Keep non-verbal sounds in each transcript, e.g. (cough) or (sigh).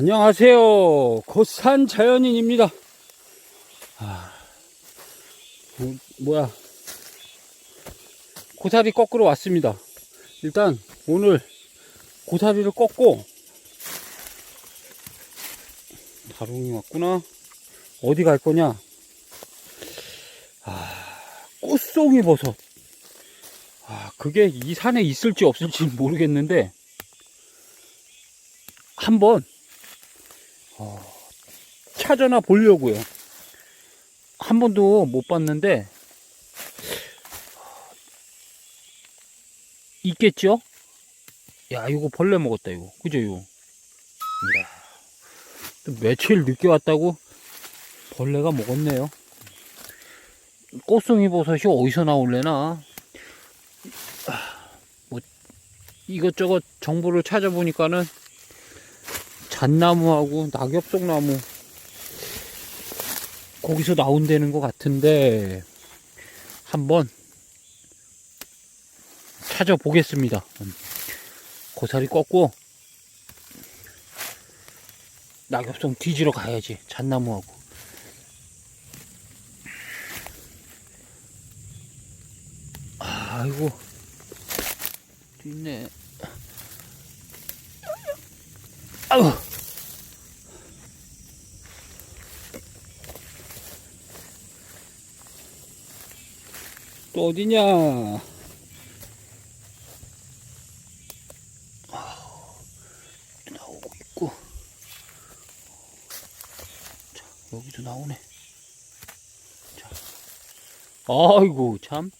안녕하세요. 고산 자연인입니다. 아, 뭐, 뭐야. 고사리 꺾으러 왔습니다. 일단 오늘 고사리를 꺾고 다롱이 왔구나. 어디 갈 거냐? 아, 꽃송이 버섯. 아, 그게 이 산에 있을지 없을지 모르겠는데 한번 어, 찾아나 보려고요. 한 번도 못 봤는데 있겠죠? 야, 이거 벌레 먹었다 이거. 그죠 이거? 이야, 또 며칠 늦게 왔다고 벌레가 먹었네요. 꽃송이 버섯이 어디서 나올래나? 아, 뭐 이것저것 정보를 찾아보니까는 잣나무하고 낙엽송나무 거기서 나온다는 것 같은데 한번 찾아보겠습니다. 음. 고사리 꺾고 낙엽송 뒤지러 가야지 잣나무하고 아이고 또 있네 아우 또 어디냐? 나오고 있고. 자, 여기도 나오네. 자, 아이고, 참.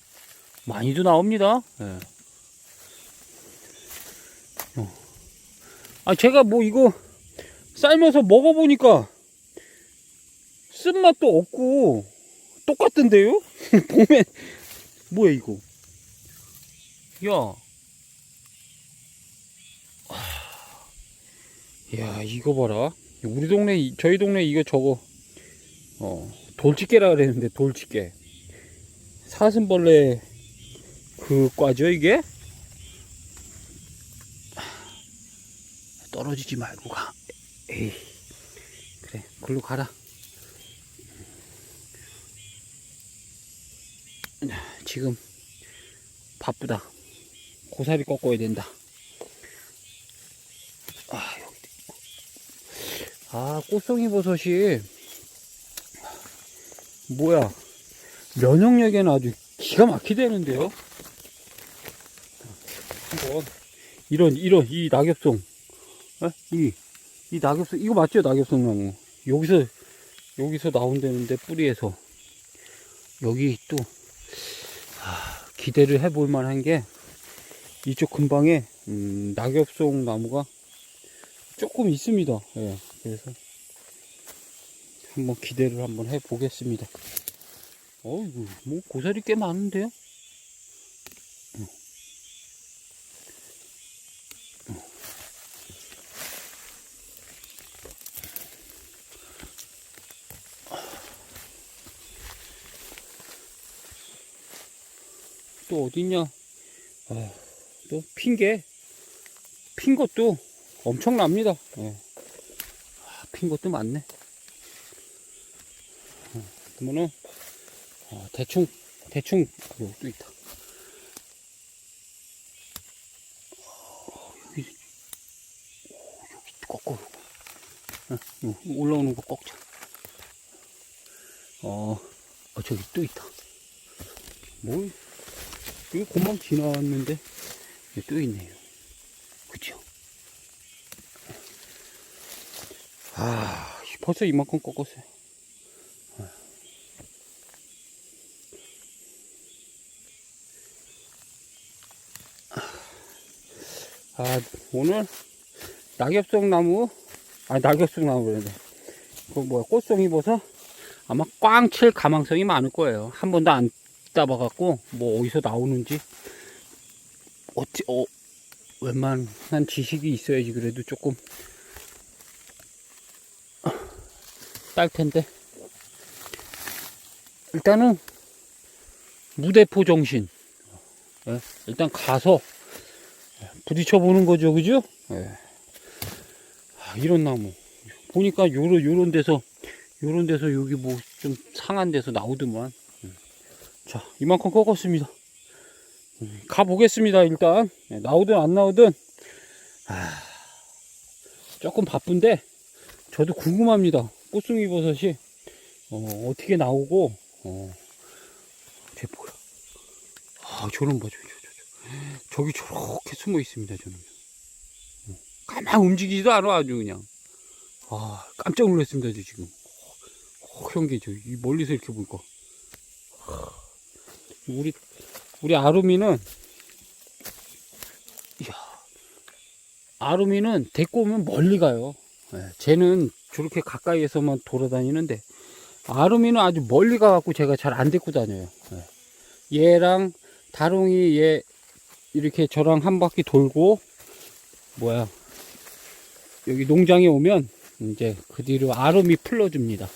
많이도 나옵니다. 예. 어. 아, 제가 뭐 이거 삶아서 먹어보니까 쓴맛도 없고 똑같던데요? 보면 (laughs) 뭐야 이거? 야, 하, 야 이거 봐라. 우리 동네 이- 저희 동네 이거 저거 어 돌집게라 그랬는데 돌집게 사슴벌레 그 과죠 이게? 하, 떨어지지 말고 가. 에이 그래 글로 가라. 지금 바쁘다. 고사리 꺾어야 된다. 아. 아, 꽃송이 버섯이 뭐야? 면역력에는 아주 기가 막히대는데요. 한번 이런 이런 이 낙엽송, 어? 이, 이 낙엽송 이거 맞죠? 낙엽송 나무 여기서 여기서 나온다는데 뿌리에서 여기 또 아, 기대를 해볼 만한 게 이쪽 근방에 음, 낙엽송 나무가 조금 있습니다. 예, 그래서 한번 기대를 한번 해 보겠습니다. 어이구, 뭐 고사리 꽤 많은데요? 또 어딨냐? 아, 또 핀게 핀 것도 엄청납니다. 예. 아, 핀 것도 많네. 어, 그러면은 어, 대충 대충 어, 또 있다. 어, 여기 어, 올라오는 거 꺾자. 어, 어 저기 또 있다. 뭐 이거 금방 지나왔는데 여기 또 있네요. 그죠? 아, 벌써 이만큼 꺾었어요. 아, 오늘 낙엽송 나무, 아, 낙엽송 나무 그러네. 그 뭐야, 꽃송이 버섯 아마 꽝칠 가망성이 많을 거예요. 한 번도 안 따봐갖고, 뭐 어디서 나오는지, 어찌, 어, 웬만한 지식이 있어야지 그래도 조금 딸 텐데. 일단은 무대포 정신. 예, 일단 가서 부딪혀 보는 거죠, 그죠? 예. 아, 이런 나무. 보니까 요런, 요런 데서, 요런 데서 여기 뭐 좀 상한 데서 나오더만. 음. 자, 이만큼 꺾었습니다. 음, 가보겠습니다, 일단. 예, 나오든 안 나오든. 아, 조금 바쁜데, 저도 궁금합니다. 꽃송이 버섯이, 어, 어떻게 나오고, 어, 쟤 뭐야. 아, 저런 봐, 저, 저, 저, 저. 저기 저렇게 숨어 있습니다, 저는. 어, 가만 움직이지도 않아, 아주 그냥. 아, 깜짝 놀랐습니다, 저 지금. 허연 게, 저, 이 멀리서 이렇게 보니까. 우리, 우리 아루미는, 이야, 아루미는 데리고 오면 멀리 가요. 예, 쟤는 저렇게 가까이에서만 돌아다니는데, 아루미는 아주 멀리 가갖고 제가 잘 안 데리고 다녀요. 예. 얘랑 다롱이 얘 이렇게 저랑 한 바퀴 돌고 뭐야 여기 농장에 오면 이제 그 뒤로 아름이 풀러줍니다.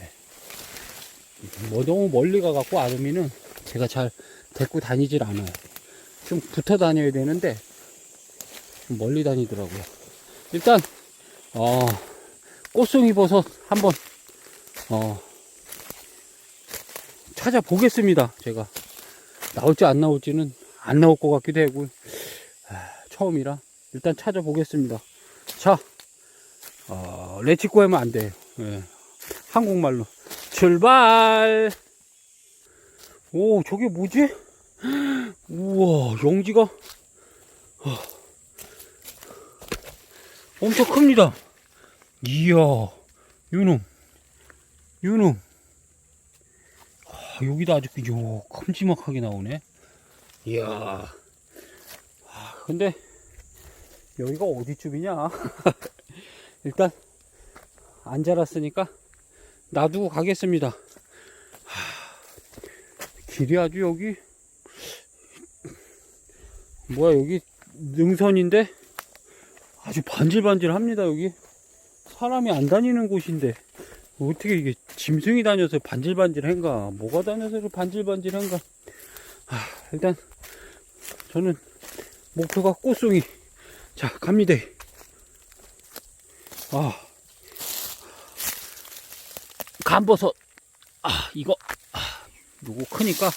예. 뭐 너무 멀리 가갖고 아름이는 제가 잘 데리고 다니질 않아요. 좀 붙어 다녀야 되는데 좀 멀리 다니더라고요. 일단 어, 꽃송이 버섯 한번 어, 찾아보겠습니다. 제가 나올지 안 나올지는 안 나올 것 같기도 하고 아, 처음이라 일단 찾아보겠습니다. 자, 어, 레치코 하면 안 돼요. 예. 한국말로 출발. 오, 저게 뭐지? 우와, 용지가 아, 엄청 큽니다. 이야, 유놈, 유놈. 아, 여기도 아주 요 큼지막하게 나오네. 이야. 아, 근데 여기가 어디쯤이냐? (laughs) 일단 안 자랐으니까 놔두고 가겠습니다. 하, 길이 아주 여기 뭐야 여기 능선인데? 아주 반질반질합니다 여기. 사람이 안 다니는 곳인데. 어떻게 이게 짐승이 다녀서 반질반질한가? 뭐가 다녀서 반질반질한가? 아, 일단 저는 목표가 꽃송이. 자 갑니다. 아. 간버섯. 아 이거. 아, 요거 크니까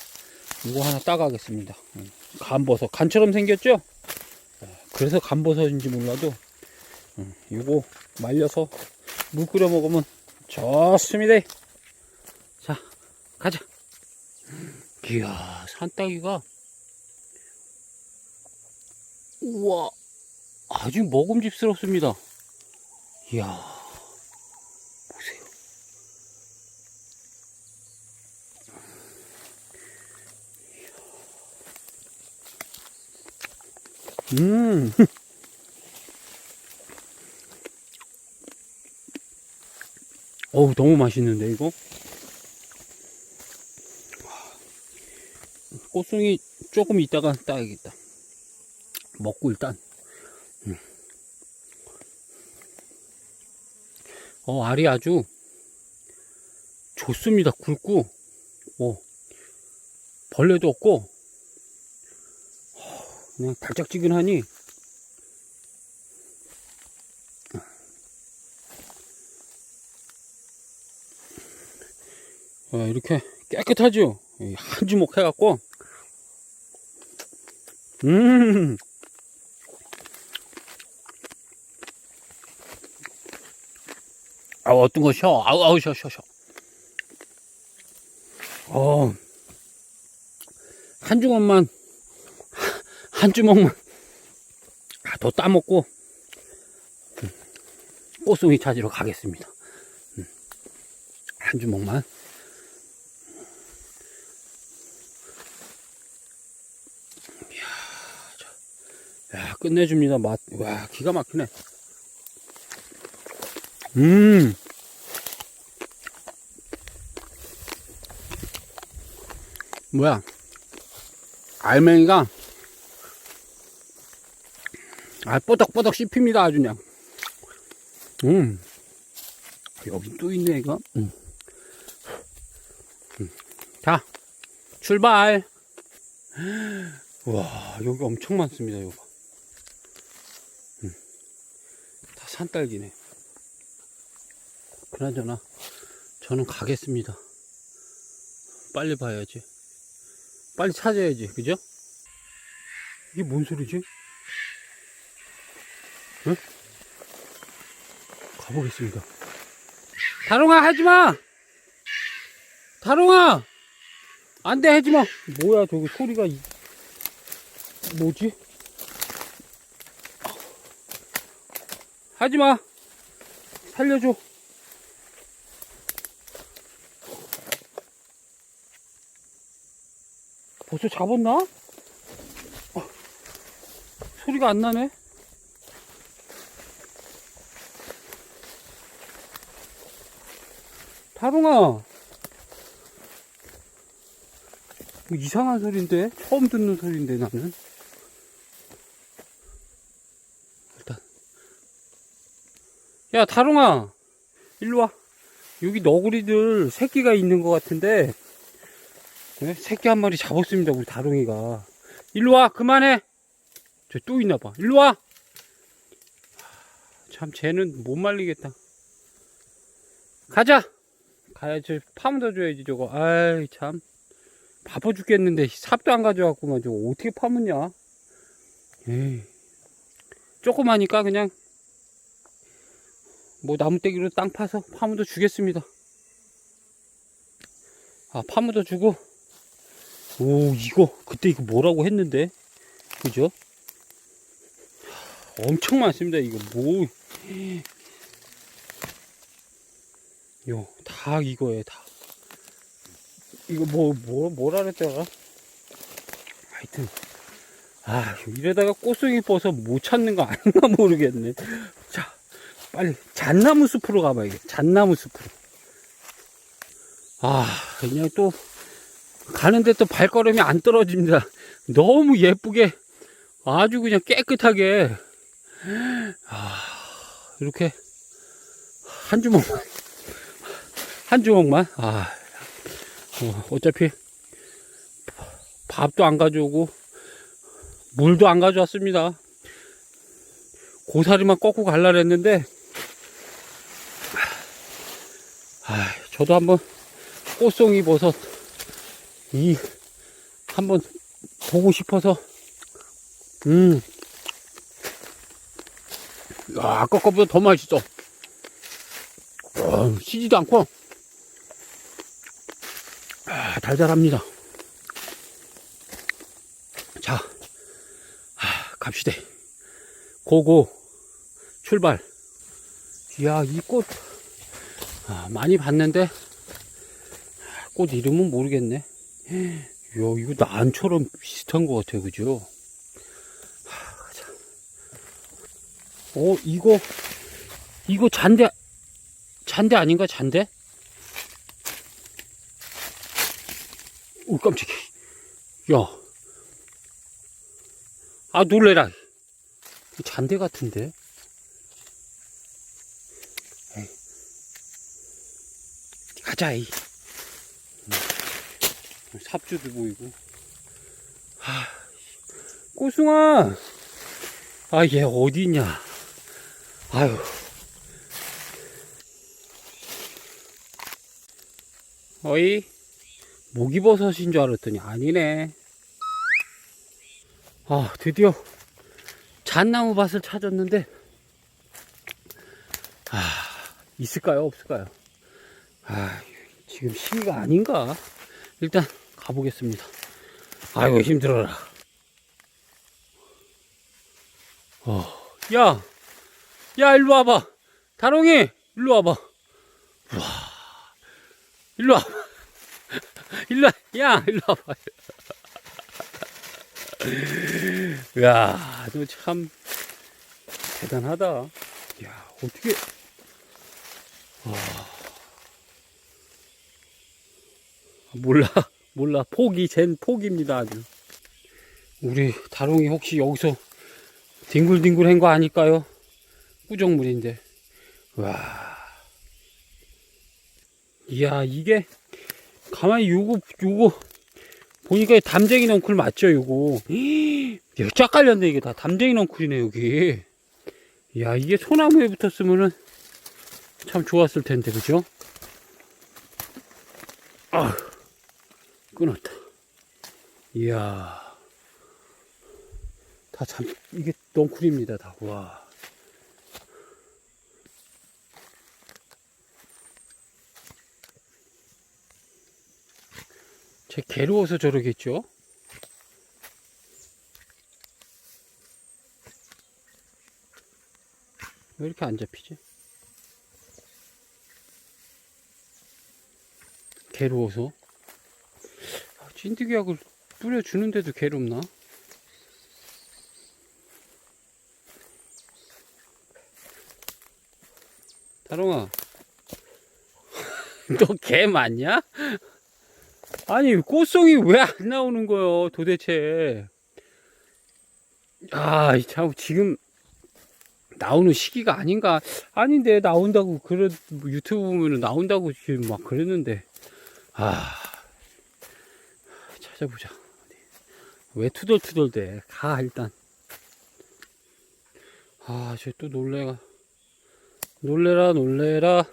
요거 하나 따가겠습니다. 음, 간버섯 간처럼 생겼죠? 아, 그래서 간버섯인지 몰라도 음, 요거 말려서 물 끓여 먹으면 좋습니다. 자 가자. 이야 산딸기가 우와 아주 먹음직스럽습니다. 이야 음 어우 너무 맛있는데 이거 꽃송이 조금 있다가 따야겠다. 먹고 일단. 음. 어, 알이 아주 좋습니다. 굵고, 어, 벌레도 없고, 그냥 달짝지근하니, 어, 이렇게 깨끗하죠? 한 주먹 해갖고, 음. 아, 어떤 거 쉬어. 아우, 아우, 쉬어, 쉬어, 쉬어. 어. 한 주먹만, 한 주먹만, 아, 더 따먹고, 음, 꽃송이 찾으러 가겠습니다. 음, 한 주먹만. 야, 끝내줍니다. 맛. 와, 기가 막히네. 음. 뭐야. 알맹이가, 아, 뽀덕뽀덕 씹힙니다. 아주 그냥. 음. 여기 또 있네, 이거. 음. 음. 자, 출발. 와, 여기 엄청 많습니다, 이거. 다 산딸기네. 그나저나 저는 가겠습니다. 빨리 봐야지. 빨리 찾아야지. 그죠? 이게 뭔 소리지? 응? 가보겠습니다. 다롱아 하지 마. 다롱아 안돼 하지 마. 뭐야 저기 소리가 이- 뭐지? 하지 마. 살려줘. 벌써 잡았나? 어, 소리가 안 나네. 다롱아. 뭐 이상한 소리인데? 처음 듣는 소리인데, 나는? 일단. 야, 다롱아. 일로 와. 여기 너구리들 새끼가 있는 것 같은데, 네? 새끼 한 마리 잡았습니다, 우리 다롱이가. 일로 와, 그만해! 저 또 있나 봐. 일로 와! 참, 쟤는 못 말리겠다. 가자! 가야지, 파묻어 줘야지, 저거. 아이, 참. 바빠 죽겠는데, 삽도 안 가져왔구만. 저거 어떻게 파묻냐? 에이. 조그마니까 그냥, 뭐, 나무떼기로 땅 파서 파묻어 주겠습니다. 아, 파묻어 주고, 오, 이거, 그때 이거 뭐라고 했는데? 그죠? 하, 엄청 많습니다, 이거. 뭐. 요, 다 이거예요, 다. 이거 뭐, 뭐, 뭐라 그랬더라? 하여튼. 아, 이러다가 꽃송이 뻗어서 못 찾는 거 아닌가 (laughs) 모르겠네. 자, 빨리, 잣나무 숲으로 가봐야겠다. 잣나무 숲으로. 아, 그냥 또, 가는데 또 발걸음이 안 떨어집니다. 너무 예쁘게 아주 그냥 깨끗하게 아, 이렇게 한 주먹만 한 주먹만? 아, 어, 어차피 밥도 안 가져오고 물도 안 가져왔습니다. 고사리만 꺾고 갈라 그랬는데 아, 저도 한번 꽃송이 버섯 이 한번 보고 싶어서 음. 야, 아까 거보다 더 맛있어. 어, 시지도 않고. 아, 달달합니다 자 아, 갑시다 고고 출발 이야 이 꽃 아, 많이 봤는데 꽃 이름은 모르겠네 야, 이거 난처럼 비슷한 것 같아요, 그죠? 하, 자. 어, 이거, 이거 잔대, 잔대 아닌가, 잔대? 오, 깜짝이야. 야. 아, 놀래라. 잔대 같은데? 에이. 가자, 이. 삽주도 보이고. 하, 꼬숭아! 아, 얘 어디냐? 아유. 어이? 모기버섯인 줄 알았더니 아니네. 아, 드디어 잣나무 밭을 찾았는데, 아, 있을까요? 없을까요? 아, 지금 시기가 아닌가? 일단 가보겠습니다. 아이고 힘들어라. 어, 야, 야 일로 와봐. 다롱이 일로 와봐. 와, 일로 와. 일로 와. 야 일로 와봐. 야, 너 참 대단하다. 야, 어떻게? 몰라, 몰라. 포기, 젠 포기입니다, 아주. 우리 다롱이 혹시 여기서 뒹굴뒹굴 한 거 아닐까요? 꾸정물인데. 와. 이야, 이게, 가만히 요거, 요거, 보니까 담쟁이 넝쿨 맞죠, 요거? 야, 쫙 깔렸네, 이게 다. 담쟁이 넝쿨이네, 여기. 야, 이게 소나무에 붙었으면은, 참 좋았을 텐데, 그죠? 아, 끊었다. 이야. 다 참, 이게 넝쿨입니다, 다. 와. 제 괴로워서 저러겠죠? 왜 이렇게 안 잡히지? 괴로워서? 아, 찐득이약을 뿌려주는데도 괴롭나? 다롱아, (laughs) 너 개 맞냐? 아니, 꽃송이 왜 안 나오는 거요, 도대체? 아, 참, 지금, 나오는 시기가 아닌가? 아닌데, 나온다고, 그래, 뭐 유튜브 보면 나온다고 지금 막 그랬는데. 아, 찾아보자. 왜 투덜투덜대? 가, 일단. 아, 쟤 또 놀래가. 놀래라, 놀래라.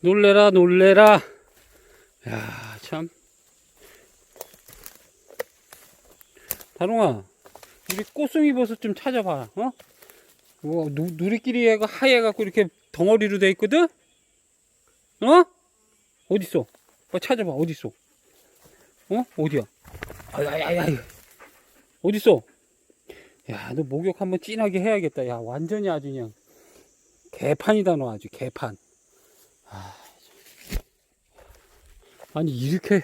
놀래라, 놀래라. 야, 참. 다롱아, 우리 꽃송이 버섯 좀 찾아봐, 어? 뭐, 누, 누리끼리 애가 하얘갖고 이렇게 덩어리로 돼 있거든? 어? 어딨어? 어, 찾아봐, 어딨어? 어? 어디야? 아야야야, 어딨어? 야, 너 목욕 한번 진하게 해야겠다. 야, 완전히 아주 그냥 개판이다, 너 아주 개판. 아, 참. 아니, 이렇게,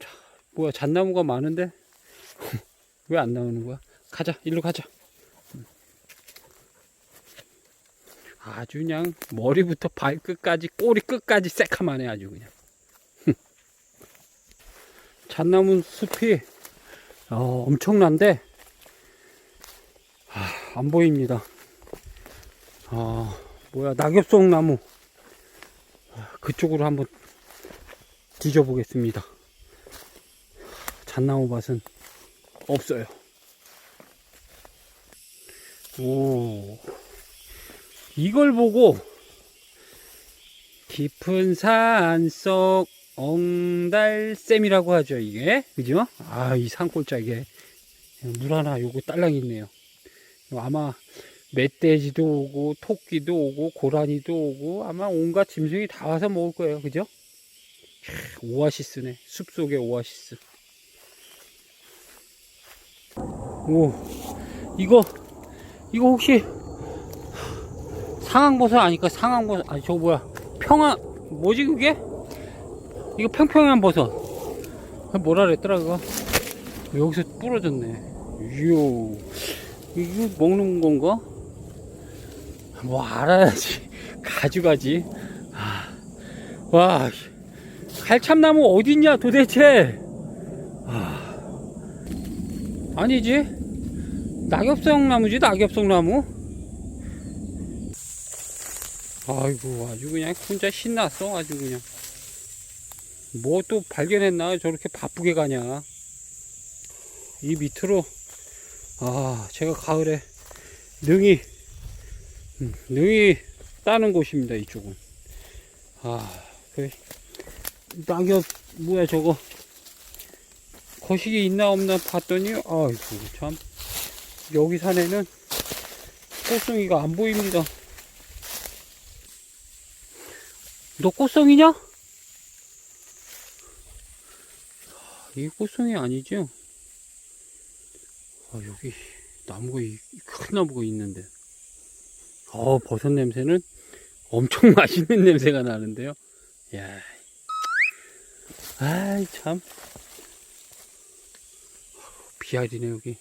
자, 뭐야, 잣나무가 많은데? 왜 안 나오는 거야? 가자, 일로 가자. 아주 그냥 머리부터 발끝까지 꼬리 끝까지 새카만해 아주 그냥. (laughs) 잣나무 숲이 어, 엄청난데? 아, 안 보입니다. 아, 뭐야 낙엽송 나무. 아, 그쪽으로 한번 뒤져보겠습니다. 잣나무 밭은 없어요. 오. 이걸 보고 깊은 산속 엉달샘이라고 하죠 이게. 그죠? 아 이 산골짜기에 물 하나 요거 딸랑 있네요 아마 멧돼지도 오고 토끼도 오고 고라니도 오고 아마 온갖 짐승이 다 와서 먹을 거예요. 그죠? 캬, 오아시스네. 숲속의 오아시스 오 이거 이거 혹시 상황버섯 아니까? 상황버섯 아니 저거 뭐야? 평안 뭐지 그게? 이거 평평한 버섯 뭐라 그랬더라 그거? 여기서 부러졌네. 이요 이거 먹는 건가? 뭐 알아야지. (laughs) 가져가지. 아, 와 갈참나무 어딨냐 도대체? 아, 아니지? 낙엽성 나무지 낙엽성 나무? 아이고 아주 그냥 혼자 신났어 아주 그냥. 뭐 또 발견했나? 저렇게 바쁘게 가냐? 이 밑으로. 아 제가 가을에 능이 음, 능이 따는 곳입니다 이쪽은. 아 그 낙엽 뭐야 저거 거식이 있나 없나 봤더니 아이고 참 여기 산에는 꽃송이가 안 보입니다 너 꽃송이냐? 이게 꽃송이 아니죠? 아, 여기 나무가, 이- 큰 나무가 있는데. 어, 버섯 냄새는 엄청 (laughs) 맛있는 냄새가 나는데요. 야 아이, 참. 비알이네, 여기.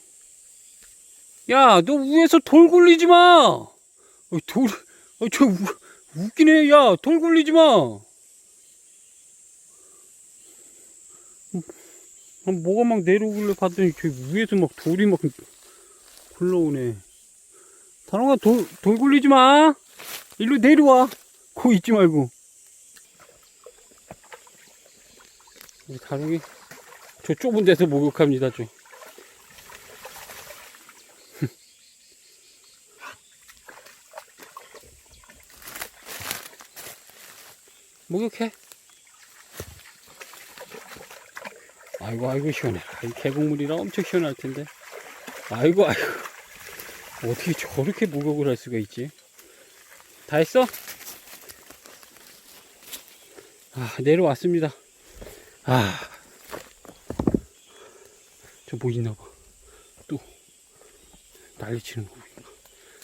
야, 너 위에서 돌 굴리지 마! 어, 돌, 어, 웃기네. 야, 돌 굴리지 마. 아, 뭐가 막 내려오길래 봤더니 저 위에서 막 돌이 막 굴러오네. 다롱아, 돌, 돌 굴리지 마. 일로 내려와. 거 있지 말고. 다롱이 저 좁은 데서 목욕합니다, 저. 목욕해. 아이고, 아이고, 시원해라. 이 계곡물이라 엄청 시원할 텐데. 아이고, 아이고. 어떻게 저렇게 목욕을 할 수가 있지? 다 했어? 아, 내려왔습니다. 아. 저 뭐 있나 봐. 또. 난리 치는 거.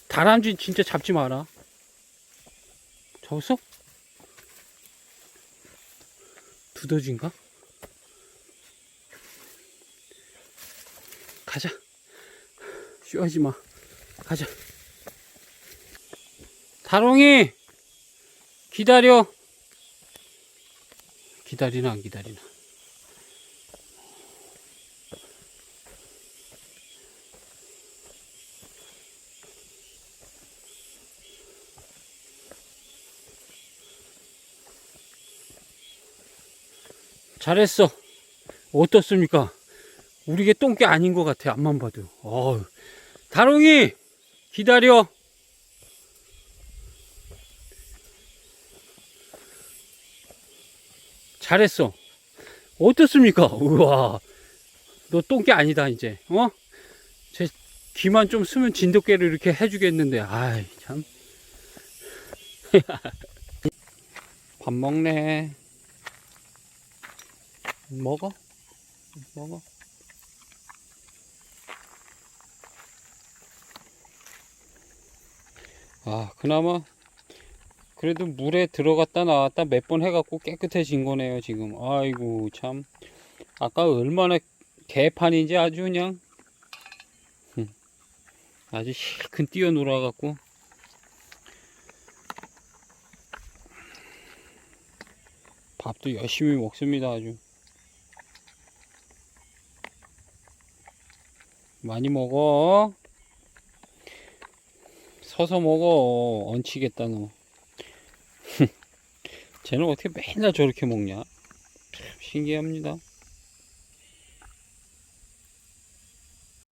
다람쥐 진짜 잡지 마라. 잡았어? 두더지인가? 가자. 쉬어하지 마. 가자. 다롱이! 기다려. 기다리나 안 기다리나. 잘했어. 어떻습니까? 우리 게 똥개 아닌 것 같아. 앞만 봐도. 어우. 다롱이! 기다려. 잘했어. 어떻습니까? 우와. 너 똥개 아니다, 이제. 어? 제 귀만 좀 쓰면 진돗개를 이렇게 해주겠는데. 아이, 참. (laughs) 밥 먹네. 먹어? 먹어. 아, 그나마 그래도 물에 들어갔다 나왔다 몇 번 해갖고 깨끗해진 거네요, 지금. 아이고, 참. 아까 얼마나 개판인지 아주 그냥. 흠, 아주 실컷 뛰어 놀아갖고. 밥도 열심히 먹습니다, 아주. 많이 먹어. 서서 먹어. 얹히겠다, 너. (laughs) 쟤는 어떻게 맨날 저렇게 먹냐? 참 신기합니다.